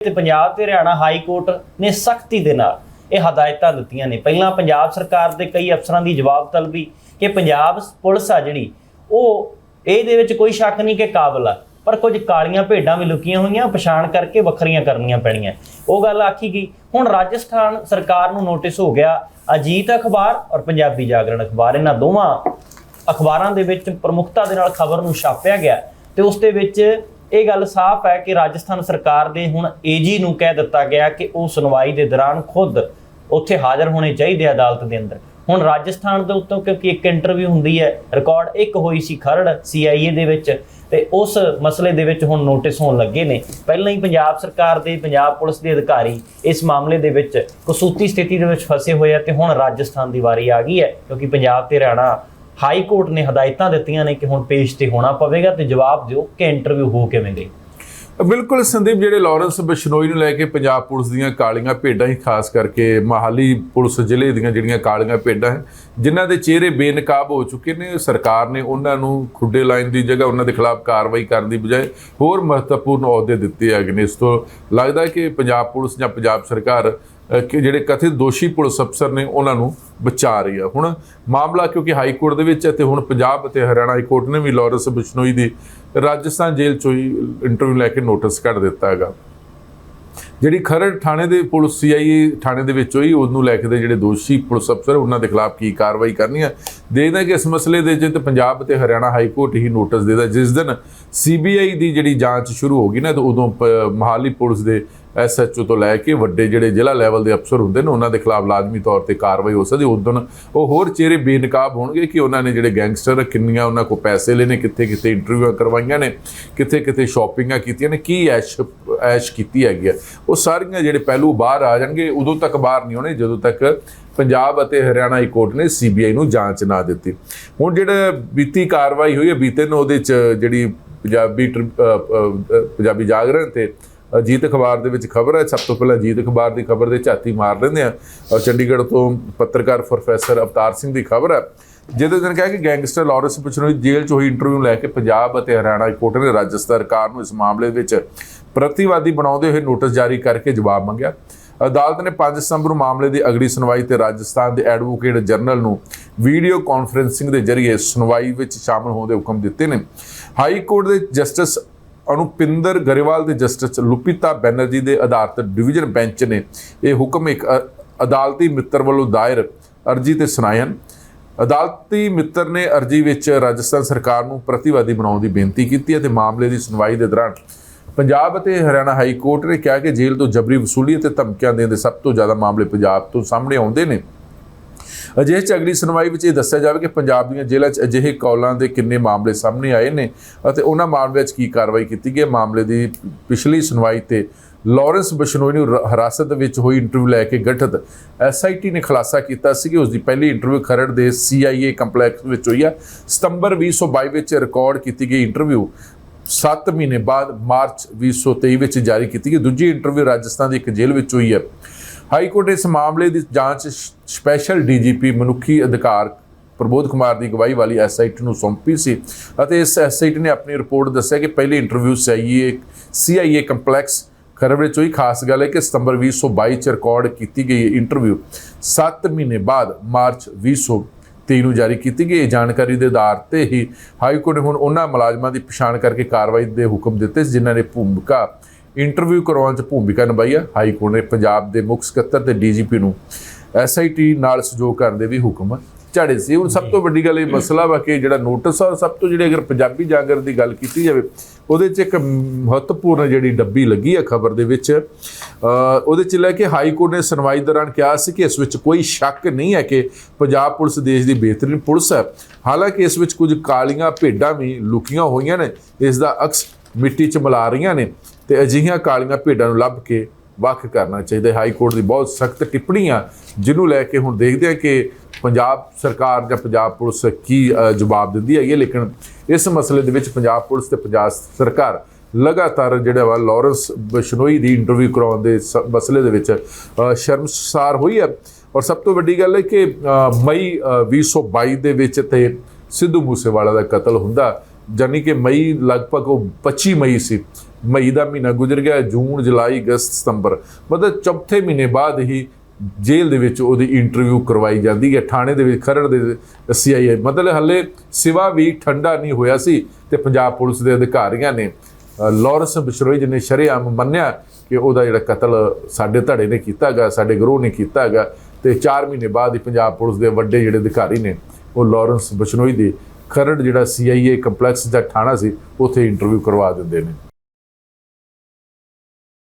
ਤੇ ਪੰਜਾਬ ਤੇ Haryana high court ਨੇ ਸਖਤੀ ਦੇ ਨਾਲ ਇਹ ਹਦਾਇਤਾਂ ਦਿੱਤੀਆਂ ਨੇ। ਪਹਿਲਾਂ ਪੰਜਾਬ ਸਰਕਾਰ ਦੇ ਕਈ ਅਫਸਰਾਂ ਦੀ ਜਵਾਬ ਤਲਬੀ ਕਿ ਪੰਜਾਬ ਪੁਲਿਸ ਆ ਜਿਹੜੀ, ਉਹ ਇਹਦੇ ਵਿੱਚ ਕੋਈ ਸ਼ੱਕ ਨਹੀਂ ਕਿ ਕਾਬਲ ਆ, ਪਰ ਕੁਝ ਕਾਲੀਆਂ ਭੇਡਾਂ ਵੀ ਲੁਕੀਆਂ ਹੋਈਆਂ, ਪਛਾਣ ਕਰਕੇ ਵੱਖਰੀਆਂ ਕਰਨੀਆਂ ਪੈਣੀਆਂ। ਉਹ ਗੱਲ ਆਖੀ ਗਈ। ਹੁਣ ਰਾਜਸਥਾਨ ਸਰਕਾਰ ਨੂੰ ਨੋਟਿਸ ਹੋ ਗਿਆ ਅਜੀਤ ਅਖਬਾਰ ਔਰ ਪੰਜਾਬੀ ਜਾਗਰਣ ਅਖਬਾਰ। ਇਹਨਾਂ ਦੋਵਾਂ ਅਖਬਾਰਾਂ ਦੇ ਵਿੱਚ ਪ੍ਰਮੁਖਤਾ ਦੇ ਨਾਲ ਖਬਰ ਨੂੰ ਛਾਪਿਆ ਗਿਆ ਤੇ ਉਸ ਦੇ ਵਿੱਚ ਇਹ ਗੱਲ ਸਾਫ਼ ਹੈ ਕਿ ਰਾਜਸਥਾਨ ਸਰਕਾਰ ਦੇ ਹੁਣ ਏਜੀ ਨੂੰ ਕਹਿ ਦਿੱਤਾ ਗਿਆ ਕਿ ਉਹ ਸੁਣਵਾਈ ਦੇ ਦੌਰਾਨ ਖੁਦ ਉੱਥੇ ਹਾਜ਼ਰ ਹੋਣੇ ਚਾਹੀਦੇ ਅਦਾਲਤ ਦੇ ਅੰਦਰ। ਹੁਣ ਰਾਜਸਥਾਨ ਦੇ ਉੱਤੋਂ ਕਿਉਂਕਿ ਇੱਕ ਇੰਟਰਵਿਊ ਹੁੰਦੀ ਹੈ ਰਿਕਾਰਡ ਇੱਕ ਹੋਈ ਸੀ ਖਰੜ ਸੀਆਈਏ ਦੇ ਵਿੱਚ ਤੇ ਉਸ ਮਸਲੇ ਦੇ ਵਿੱਚ ਹੁਣ ਨੋਟਿਸ ਹੋਣ ਲੱਗੇ ਨੇ। ਪਹਿਲਾਂ ਹੀ ਪੰਜਾਬ ਸਰਕਾਰ ਦੇ, ਪੰਜਾਬ ਪੁਲਿਸ ਦੇ ਅਧਿਕਾਰੀ ਇਸ ਮਾਮਲੇ ਦੇ ਵਿੱਚ ਕਸੂਤੀ ਸਥਿਤੀ ਦੇ ਵਿੱਚ ਫਸੇ ਹੋਏ ਆ ਤੇ ਹੁਣ ਰਾਜਸਥਾਨ ਦੀ ਵਾਰੀ ਆ ਗਈ ਹੈ ਕਿਉਂਕਿ ਪੰਜਾਬ ਤੇ ਹਰਿਆਣਾ ਹਾਈ ਕੋਰਟ ਨੇ ਹਦਾਇਤਾਂ ਦਿੱਤੀਆਂ ਨੇ ਕਿ ਹੁਣ ਪੇਸ਼ ਤੇ ਹੋਣਾ ਪਵੇਗਾ ਤੇ ਜਵਾਬ ਦਿਓ ਕਿ ਇੰਟਰਵਿਊ ਹੋ ਕਿਵੇਂ ਗਈ ਬਿਲਕੁਲ ਸੰਦੀਪ, ਜਿਹੜੇ ਲਾਰੈਂਸ ਬਿਸ਼ਨੋਈ ਨੂੰ ਲੈ ਕੇ ਪੰਜਾਬ ਪੁਲਿਸ ਦੀਆਂ ਕਾਲੀਆਂ ਭੇਡਾਂ ਹੀ ਖਾਸ ਕਰਕੇ ਮਹਾਲੀ ਪੁਲਿਸ ਜ਼ਿਲ੍ਹੇ ਦੀਆਂ ਜਿਹੜੀਆਂ ਕਾਲੀਆਂ ਭੇਡਾਂ ਹੈ ਜਿਨ੍ਹਾਂ ਦੇ ਚਿਹਰੇ ਬੇਨਕਾਬ ਹੋ ਚੁੱਕੇ ਨੇ, ਸਰਕਾਰ ਨੇ ਉਹਨਾਂ ਨੂੰ ਖੁੱਡੇ ਲਾਈਨ ਦੀ ਜਗ੍ਹਾ ਉਹਨਾਂ ਦੇ ਖਿਲਾਫ ਕਾਰਵਾਈ ਕਰਨ ਦੀ ਬਜਾਏ ਹੋਰ ਮਹੱਤਵਪੂਰਨ ਅਹੁਦੇ ਦਿੱਤੇ ਹੈਗੇ ਨੇ। ਇਸ ਤੋਂ ਲੱਗਦਾ ਕਿ ਪੰਜਾਬ ਪੁਲਿਸ ਜਾਂ ਪੰਜਾਬ ਸਰਕਾਰ ਕਿ ਜਿਹੜੇ ਕਥਿਤ ਦੋਸ਼ੀ ਪੁਲਿਸ ਅਫਸਰ ਨੇ ਉਹਨਾਂ ਨੂੰ ਬਚਾ ਰਹੀ ਆ। ਹੁਣ ਮਾਮਲਾ ਕਿਉਂਕਿ ਹਾਈ ਕੋਰਟ ਦੇ ਵਿੱਚ ਹੈ ਤੇ ਹੁਣ ਪੰਜਾਬ ਅਤੇ ਹਰਿਆਣਾ ਹਾਈ ਕੋਰਟ ਨੇ ਵੀ ਲਾਰੈਂਸ ਬਿਸ਼ਨੋਈ ਦੀ ਰਾਜਸਥਾਨ ਜੇਲ੍ਹ ਚੋਂ ਹੀ ਇੰਟਰਵਿਊ ਲੈ ਕੇ ਨੋਟਿਸ ਕੱਢ ਦਿੱਤਾ ਹੈਗਾ। ਜਿਹੜੀ ਖਰੜ ਥਾਣੇ ਦੇ ਪੁਲਿਸ ਸੀਆਈਏ ਥਾਣੇ ਦੇ ਵਿੱਚ ਹੋਈ, ਉਹਨੂੰ ਲੈ ਕੇ ਦੇ ਜਿਹੜੇ ਦੋਸ਼ੀ ਪੁਲਿਸ ਅਫਸਰ, ਉਹਨਾਂ ਦੇ ਖਿਲਾਫ ਕੀ ਕਾਰਵਾਈ ਕਰਨੀ ਹੈ? ਦੇਖਦਾ ਕਿ ਇਸ ਮਸਲੇ ਦੇ ਜਿੱਤ ਪੰਜਾਬ ਤੇ ਹਰਿਆਣਾ ਹਾਈ ਕੋਰਟ ਹੀ ਨੋਟਿਸ ਦੇਦਾ ਜਿਸ ਦਿਨ ਸੀਬੀਆਈ ਦੀ ਜਿਹੜੀ ਜਾਂਚ ਸ਼ੁਰੂ ਹੋਗੀ ਨਾ, ਤਾਂ ਉਦੋਂ ਪ- ਮਹਾਲੀ ਪੁਲਿਸ ਦੇ ਐਸਐਚਓ ਤੋਂ ਲੈ ਕੇ ਵੱਡੇ ਜਿਹੜੇ ਜ਼ਿਲ੍ਹਾ ਲੈਵਲ ਦੇ ਅਫਸਰ ਹੁੰਦੇ ਨੇ, ਉਹਨਾਂ ਦੇ ਖਿਲਾਫ ਲਾਜ਼ਮੀ ਤੌਰ ਤੇ ਕਾਰਵਾਈ ਹੋ ਸਕਦੀ ਉਦੋਂ ਉਹ ਹੋਰ ਚਿਹਰੇ ਬੇਨਕਾਬ ਹੋਣਗੇ ਕਿ ਉਹਨਾਂ ਨੇ ਜਿਹੜੇ ਗੈਂਗਸਟਰ ਕਿੰਨੀਆਂ ਉਹਨਾਂ ਕੋ ਪੈਸੇ ਲੈਣੇ ਕਿੱਥੇ ਕਿੱਥੇ ਇੰਟਰਵਿਊਆਂ ਕਰਵਾਈਆਂ ਨੇ ਕਿੱਥੇ ਕਿੱਥੇ ਸ਼ਾਪਿੰਗਾਂ ਕੀਤੀਆਂ ਨੇ, ਕੀ ਐਸ਼ ਐਸ਼ ਕੀਤੀ ਹੈਗੀ ਆ ਉਹ ਸਾਰੀਆਂ ਜਿਹੜੇ ਪਹਿਲੂ ਬਾਹਰ ਆ ਜਾਣਗੇ, ਉਦੋਂ ਤੱਕ ਬਾਹਰ ਨਹੀਂ ਹੋਣੇ ਜਦੋਂ ਤੱਕ ਪੰਜਾਬ ਅਤੇ ਹਰਿਆਣਾ ਹਾਈ ਕੋਰਟ ਨੇ ਸੀਬੀਆਈ ਨੂੰ ਜਾਂਚ ਨਾ ਦਿੱਤੀ। ਹੁਣ ਜਿਹੜਾ ਬੀਤੀ ਕਾਰਵਾਈ ਹੋਈ ਹੈ, ਬੀਤੇ ਨੂੰ ਉਹਦੇ ਚ ਜਿਹੜੀ ਪੰਜਾਬੀ ਟ੍ਰਿਬ- ਪੰਜਾਬੀ ਜਾਗਰਣ ਤੇ ਅਜੀਤ ਅਖਬਾਰ ਦੇ ਵਿੱਚ ਖਬਰ ਹੈ, ਸਭ ਤੋਂ ਪਹਿਲਾਂ ਅਜੀਤ ਅਖਬਾਰ ਦੀ ਖਬਰ ਦੇ ਝਾਤੀ ਮਾਰ ਲੈਂਦੇ ਆ। ਔਰ ਚੰਡੀਗੜ੍ਹ ਤੋਂ ਪੱਤਰਕਾਰ ਪ੍ਰੋਫੈਸਰ ਅਵਤਾਰ ਸਿੰਘ ਦੀ ਖਬਰ ਹੈ। ਜਿਹਦੇ ਦਿਨ ਕਿਹਾ ਕਿ ਗੈਂਗਸਟਰ ਲਾਰੈਂਸ ਬਿਸ਼ਨੋਈ ਜੇਲ੍ਹ 'ਚ ਹੋਈ ਇੰਟਰਵਿਊ ਲੈ ਕੇ ਪੰਜਾਬ ਅਤੇ ਹਰਿਆਣਾ ਕੋਰਟ ਨੇ ਰਾਜ ਸਰਕਾਰ ਨੂੰ ਇਸ ਮਾਮਲੇ ਵਿੱਚ ਪ੍ਰਤੀਵਾਦੀ ਬਣਾਉਂਦੇ ਹੋਏ ਨੋਟਿਸ ਜਾਰੀ ਕਰਕੇ ਜਵਾਬ ਮੰਗਿਆ। ਅਦਾਲਤ ਨੇ 5 ਸਤੰਬਰ ਨੂੰ ਮਾਮਲੇ ਦੀ ਅਗਲੀ ਸੁਣਵਾਈ ਤੇ ਰਾਜਸਥਾਨ ਦੇ ਐਡਵੋਕੇਟ ਜਨਰਲ ਨੂੰ ਵੀਡੀਓ ਕਾਨਫਰੈਂਸਿੰਗ ਦੇ ਜ਼ਰੀਏ ਸੁਣਵਾਈ ਵਿੱਚ ਸ਼ਾਮਲ ਹੋਣ ਦੇ ਹੁਕਮ ਦਿੱਤੇ ਨੇ। ਹਾਈ ਕੋਰਟ ਦੇ ਜਸਟਿਸ ਅਨੁਪਿੰਦਰ ਗਰੇਵਾਲ ਤੇ ਜਸਟਿਸ ਲੁਪਿਤਾ ਬੈਨਰਜੀ ਦੇ ਆਧਾਰਿਤ ਡਿਵੀਜ਼ਨ ਬੈਂਚ ਨੇ ਇਹ ਹੁਕਮ ਇੱਕ ਅਦਾਲਤੀ ਮਿੱਤਰ ਵੱਲੋਂ ਦਾਇਰ ਅਰਜੀ ਤੇ ਸੁਣਾਏ ਹਨ। ਅਦਾਲਤੀ ਮਿੱਤਰ ਨੇ ਅਰਜੀ ਵਿੱਚ ਰਾਜਸਥਾਨ ਸਰਕਾਰ ਨੂੰ ਪ੍ਰਤੀਵਾਦੀ ਬਣਾਉਣ ਦੀ ਬੇਨਤੀ ਕੀਤੀ ਅਤੇ ਮਾਮਲੇ ਦੀ ਸੁਣਵਾਈ ਦੇ ਦੌਰਾਨ ਪੰਜਾਬ ਅਤੇ ਹਰਿਆਣਾ ਹਾਈ ਕੋਰਟ ਨੇ ਕਿਹਾ ਕਿ ਜੇਲ੍ਹ ਤੋਂ ਜਬਰੀ ਵਸੂਲੀ ਅਤੇ ਧਮਕੀਆਂ ਦੇਣ ਦੇ ਸਭ ਤੋਂ ਜ਼ਿਆਦਾ ਮਾਮਲੇ ਪੰਜਾਬ ਤੋਂ ਸਾਹਮਣੇ ਆਉਂਦੇ ਨੇ ਅਜਿਹੇ ਚ ਅਗਲੀ ਸੁਣਵਾਈ ਵਿੱਚ ਇਹ ਦੱਸਿਆ ਜਾਵੇ ਕਿ ਪੰਜਾਬ ਦੀਆਂ ਜੇਲ੍ਹਾਂ 'ਚ ਅਜਿਹੇ ਕੌਲਾਂ ਦੇ ਕਿੰਨੇ ਮਾਮਲੇ ਸਾਹਮਣੇ ਆਏ ਨੇ ਅਤੇ ਉਹਨਾਂ ਮਾਮਲਿਆਂ 'ਚ ਕੀ ਕਾਰਵਾਈ ਕੀਤੀ ਗਈ ਹੈ। ਮਾਮਲੇ ਦੀ ਪਿਛਲੀ ਸੁਣਵਾਈ ਤੇ ਲਾਰੈਂਸ ਬਿਸ਼ਨੋਈ ਨੂੰ ਰ- ਹਿਰਾਸਤ ਵਿੱਚ ਹੋਈ ਇੰਟਰਵਿਊ ਲੈ ਕੇ ਗਠਿਤ। ਐਸਆਈਟੀ ਨੇ ਖੁਲਾਸਾ ਕੀਤਾ ਸੀ ਕਿ ਉਸ ਦੀ ਪਹਿਲੀ ਇੰਟਰਵਿਊ ਖਰੜ ਦੇ ਸੀਆਈਏ ਕੰਪਲੈਕਸ ਵਿੱਚ ਹੋਈ ਹੈ ਸਤੰਬਰ 2022 ਵਿੱਚ ਰਿਕਾਰਡ ਕੀਤੀ ਗਈ ਇੰਟਰਵਿਊ 7 ਮਹੀਨੇ ਬਾਅਦ ਮਾਰਚ 2023 ਵਿੱਚ ਜਾਰੀ ਕੀਤੀ ਗਈ। ਦੂਜੀ ਇੰਟਰਵਿਊ ਰਾਜਸਥਾਨ ਦੀ ਇੱਕ ਜੇਲ੍ਹ ਵਿੱਚ ਹੋਈ ਹੈ। ਹਾਈ ਕੋਰਟ ਨੇ ਇਸ ਮਾਮਲੇ ਦੀ ਜਾਂਚ ਸ਼- ਸਪੈਸ਼ਲ ਡੀਜੀਪੀ ਮਨੁੱਖੀ ਅਧਿਕਾਰ ਪ੍ਰਬੋਧ ਕੁਮਾਰ ਦੀ ਅਗਵਾਈ ਵਾਲੀ ਐਸਆਈਟੀ ਨੂੰ ਸੌਂਪੀ ਸੀ ਅਤੇ ਇਸ ਐਸਆਈਟੀ ਨੇ ਆਪਣੀ ਰਿਪੋਰਟ ਦੱਸਿਆ ਕਿ ਪਹਿਲੀ interview CIA CIA complex Kharar ਵਿੱਚ ਹੋਈ ਖਾਸ ਗੱਲ ਹੈ ਕਿ ਸਤੰਬਰ 2022 ਚ ਰਿਕਾਰਡ ਕੀਤੀ ਗਈ ਇੰਟਰਵਿਊ 7 ਮਹੀਨੇ ਬਾਅਦ ਮਾਰਚ 2023 ਨੂੰ ਜਾਰੀ ਕੀਤੀ ਗਈ। ਇਹ ਜਾਣਕਾਰੀ ਦੇ ਆਧਾਰ ਤੇ ਹੀ ਹਾਈ ਕੋਰਟ ਨੇ ਹੁਣ ਉਹਨਾਂ ਮੁਲਾਜ਼ਮਾਂ ਦੀ ਪਛਾਣ ਕਰਕੇ ਕਾਰਵਾਈ ਦੇ ਹੁਕਮ ਦਿੱਤੇ ਜਿਨ੍ਹਾਂ ਨੇ ਭੂਮਿਕਾ ਇੰਟਰਵਿਊ ਕਰਵਾਉਣ 'ਚ ਭੂਮਿਕਾ ਨਿਭਾਈ ਹੈ ਹਾਈ ਕੋਰਟ ਨੇ ਪੰਜਾਬ ਦੇ ਮੁੱਖ ਸਕੱਤਰ ਤੇ ਡੀਜੀਪੀ ਨੂੰ ਐਸਆਈਟੀ ਨਾਲ ਸਹਿਯੋਗ ਕਰਨ ਦੇ ਵੀ ਹੁਕਮ ਝਾੜੇ ਸੀ। ਹੁਣ ਸਭ ਤੋਂ ਵੱਡੀ ਗੱਲ ਇਹ ਮਸਲਾ ਵਾ ਕਿ ਜਿਹੜਾ ਨੋਟਿਸ ਆ ਸਭ ਤੋਂ ਜਿਹੜੇ ਅਗਰ ਪੰਜਾਬੀ ਜਾਗਰ ਦੀ ਗੱਲ ਕੀਤੀ ਜਾਵੇ, ਉਹਦੇ 'ਚ ਇੱਕ ਮਹੱਤਵਪੂਰਨ ਜਿਹੜੀ ਡੱਬੀ ਲੱਗੀ ਆ ਖਬਰ ਦੇ ਵਿੱਚ। ਉਹਦੇ 'ਚ ਲੈ ਕੇ ਹਾਈ ਕੋਰਟ ਨੇ ਸੁਣਵਾਈ ਦੌਰਾਨ ਕਿਹਾ ਸੀ ਕਿ ਇਸ ਵਿੱਚ ਕੋਈ ਸ਼ੱਕ ਨਹੀਂ ਹੈ ਕਿ ਪੰਜਾਬ ਪੁਲਿਸ ਦੇਸ਼ ਦੀ ਬਿਹਤਰੀਨ ਪੁਲਿਸ ਹੈ। ਹਾਲਾਂਕਿ ਇਸ ਵਿੱਚ ਕੁਝ ਕਾਲੀਆਂ ਭੇਡਾਂ ਵੀ ਲੁਕੀਆਂ ਹੋਈਆਂ ਨੇ। ਇਸ ਦਾ ਅਕਸ ਮਿੱਟੀ 'ਚ ਮਿਲਾ ਰਹੀਆਂ ਨੇ ਤੇ ਅਜਿਹੀਆਂ ਕਾਲੀਆਂ ਭੇਡਾਂ ਨੂੰ ਲੱਭ ਕੇ ਵੱਖ ਕਰਨਾ ਚਾਹੀਦਾ ਹੈ। ਹਾਈ ਕੋਰਟ ਦੀ ਬਹੁਤ ਸਖਤ ਟਿੱਪਣੀ ਆ, ਜਿਹਨੂੰ ਲੈ ਕੇ ਹੁਣ ਦੇਖਦੇ ਆ ਕਿ ਪੰਜਾਬ ਸਰਕਾਰ ਜਾਂ ਪੰਜਾਬ ਪੁਲਿਸ ਕੀ ਜਵਾਬ ਦਿੰਦੀ ਹੈਗੀ ਹੈ। ਲੇਕਿਨ ਇਸ ਮਸਲੇ ਦੇ ਵਿੱਚ ਪੰਜਾਬ ਪੁਲਿਸ ਤੇ ਪੰਜਾਬ ਸਰਕਾਰ ਲਗਾਤਾਰ ਜਿਹੜਾ ਵਾ ਲਾਰੈਂਸ ਬਿਸ਼ਨੋਈ ਦੀ ਇੰਟਰਵਿਊ ਕਰਾਉਣ ਦੇ ਸ- ਮਸਲੇ ਦੇ ਵਿੱਚ ਸ਼ਰਮਸਾਰ ਹੋਈ ਹੈ। ਔਰ ਸਭ ਤੋਂ ਵੱਡੀ ਗੱਲ ਹੈ ਕਿ ਅ, ਮਈ ਅ, 2022 ਦੇ ਵਿੱਚ ਤੇ ਸਿੱਧੂ ਮੂਸੇਵਾਲਾ ਦਾ ਕਤਲ ਹੁੰਦਾ ਜਾਨੀ ਕਿ ਮਈ ਲਗਭਗ ਉਹ 25 ਮਈ ਸੀ। ਮਈ ਦਾ ਮਹੀਨਾ ਗੁਜ਼ਰ ਗਿਆ ਜੂਨ ਜੁਲਾਈ ਅਗਸਤ ਸਤੰਬਰ। ਮਤਲਬ ਚੌਥੇ ਮਹੀਨੇ ਬਾਅਦ ਹੀ ਜੇਲ੍ਹ ਦੇ ਵਿੱਚ ਉਹਦੀ ਇੰਟਰਵਿਊ ਕਰਵਾਈ ਜਾਂਦੀ ਹੈ ਥਾਣੇ ਦੇ ਵਿੱਚ ਖਰੜ ਦੇ ਸੀਆਈਏ ਮਤਲਬ ਹੱਲੇ ਸਿਵਾ ਵੀ ਠੰਡਾ ਨਹੀਂ ਹੋਇਆ ਸੀ ਤੇ ਪੰਜਾਬ ਪੁਲਿਸ ਦੇ ਅਧਿਕਾਰੀਆਂ ਨੇ ਅ, ਲਾਰੈਂਸ ਬਿਸ਼ਰੋਈ ਜੀ ਨੇ ਸ਼ਰੇਆਮ ਮੰਨਿਆ ਕਿ ਉਹਦਾ ਜਿਹੜਾ ਕਤਲ ਸਾਡੇ ਧੜੇ ਨੇ ਕੀਤਾਗਾ ਸਾਡੇ ਗਰੋਹ ਨੇ ਕੀਤਾਗਾ ਤੇ 4 ਮਹੀਨੇ ਬਾਅਦ ਹੀ ਪੰਜਾਬ ਪੁਲਿਸ ਦੇ ਵੱਡੇ ਜਿਹੜੇ ਅਧਿਕਾਰੀ ਨੇ ਉਹ ਲਾਰੈਂਸ ਬਿਸ਼ਨੋਈ ਦੇ ਖਰੜ ਜਿਹੜਾ ਸੀਆਈਏ ਕੰਪਲੈਕਸ ਦਾ ਥਾਣਾ ਸੀ ਉੱਥੇ ਇੰਟਰਵਿਊ ਕਰਵਾ ਦਿੰਦੇ ਨੇ।